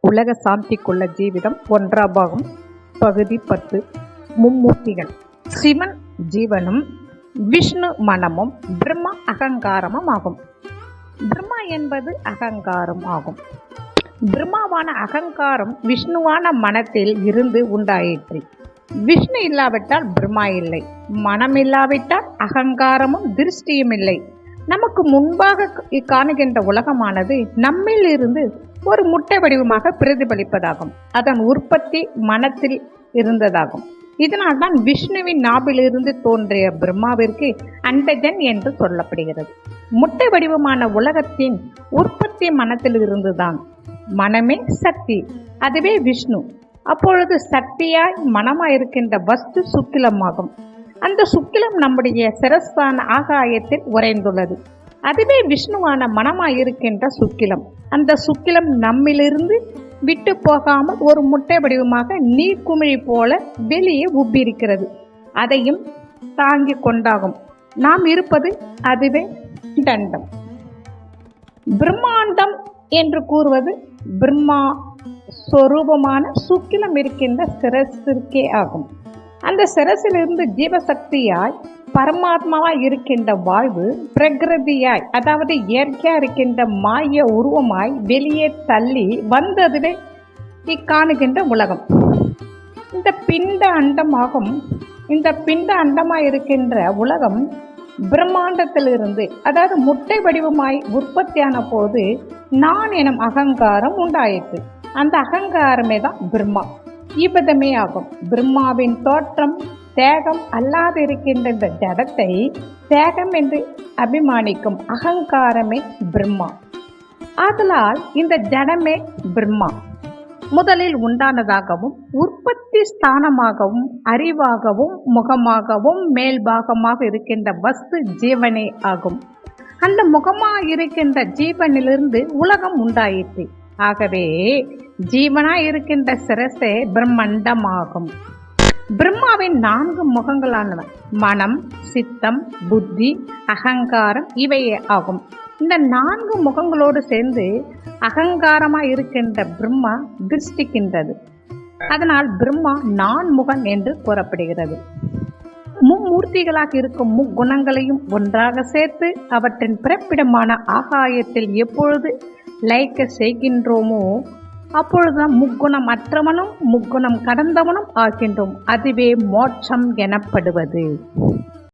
உலக சாந்திக்குள்ள ஜீவிதம் ஒன்றாம் பாகம் பகுதி பத்து. மும்மூர்த்திகள். சிவன் ஜீவனும் விஷ்ணு மனமும் பிரம்மா அகங்காரமும் ஆகும். பிரம்மா என்பது அகங்காரம் ஆகும். பிரம்மாவான அகங்காரம் விஷ்ணுவான மனத்தில் இருந்து உண்டாயிற்று. விஷ்ணு இல்லாவிட்டால் பிரம்மா இல்லை. மனம் இல்லாவிட்டால் அகங்காரமும் திருஷ்டியும் இல்லை. நமக்கு முன்பாக காணுகின்ற உலகமானது நம்மில் இருந்து ஒரு முட்டை வடிவமாக பிரதிபலிப்பதாகும். அதன் உற்பத்தி மனத்தில் இருந்ததாகும். இதனால் தான் விஷ்ணுவின் நாபிலிருந்து தோன்றிய பிரம்மாவிற்கு அண்டஜன் என்று சொல்லப்படுகிறது. முட்டை வடிவமான உலகத்தின் உற்பத்தி மனத்தில் இருந்துதான் மனமே சக்தி அதுவே விஷ்ணு. அப்பொழுது சக்தியாய் மனமாய் இருக்கின்ற வஸ்து சுக்கிலமாகும். அந்த சுக்கிலம் நம்முடைய சிரஸ்தான ஆகாயத்தில் உறைந்துள்ளது. அதுவே விஷ்ணுவான மனமாய் இருக்கின்ற சுக்கிலம். அந்த சுக்கிலம் நம்மிலிருந்து விட்டு போகாமல் ஒரு முட்டை வடிவமாக நீர்க்குமிழி போல வெளியே உப்பியிருக்கிறது. அதையும் தாங்கி கொண்டாகும். நாம் இருப்பது அதுவே தண்டம். பிரம்மாண்டம் என்று கூறுவது பிரம்மா சொரூபமான சுக்கிலம் இருக்கின்ற சிரசிற்கே ஆகும். அந்த சிரசிலிருந்து ஜீவசக்தியாய் பரமாத்மாவாய் இருக்கின்ற வாழ்வு பிரகிருதியாய் அதாவது இயற்கையா இருக்கின்ற மாய உருவமாய் வெளியே தள்ளி வந்ததுவே இக்காணுகின்ற உலகம். இந்த பிண்ட அண்டமாகும் இந்த பிண்ட அண்டமாய் இருக்கின்ற உலகம் பிரம்மாண்டத்திலிருந்து அதாவது முட்டை வடிவமாய் உற்பத்தியான போது நான் எனும் அகங்காரம் உண்டாயிற்று. அந்த அகங்காரமே தான் பிரம்மா. ஈபதமே ஆகும். பிரம்மாவின் தோற்றம் தேகம் அல்லாது இருக்கின்ற இந்த ஜடத்தை தேகம் என்று அபிமானிக்கும் அகங்காரமே பிரம்மா. ஆதலால் இந்த ஜடமே பிரம்மா. முதலில் உண்டானதாகவும் உற்பத்தி ஸ்தானமாகவும் அறிவாகவும் முகமாகவும் மேல்பாகமாக இருக்கின்ற வஸ்து ஜீவனே ஆகும். அந்த முகமாக இருக்கின்ற ஜீவனிலிருந்து உலகம் உண்டாயிற்று. ஆகவே ஜீவனாய் இருக்கின்ற சிரசே பிரம்மண்டமாகும். பிரம்மாவின் நான்கு முகங்களானவ மனம் சித்தம் புத்தி அகங்காரம் இவையே ஆகும். இந்த நான்கு முகங்களோடு சேர்ந்து அகங்காரமாக இருக்கின்ற பிரம்மா திருஷ்டிக்கின்றது. அதனால் பிரம்மா நான் முகன் என்று கூறப்படுகிறது. மும்மூர்த்திகளாக இருக்கும் முக்குணங்களையும் ஒன்றாக சேர்த்து அவற்றின் பிறப்பிடமான ஆகாயத்தில் எப்பொழுது லைக்க செய்கின்றோமோ அப்பொழுதுதான் முக்குணம் அற்றவனும் முக்குணம் கடந்தவனும் ஆகின்றோம். அதுவே மோட்சம் எனப்படுவது.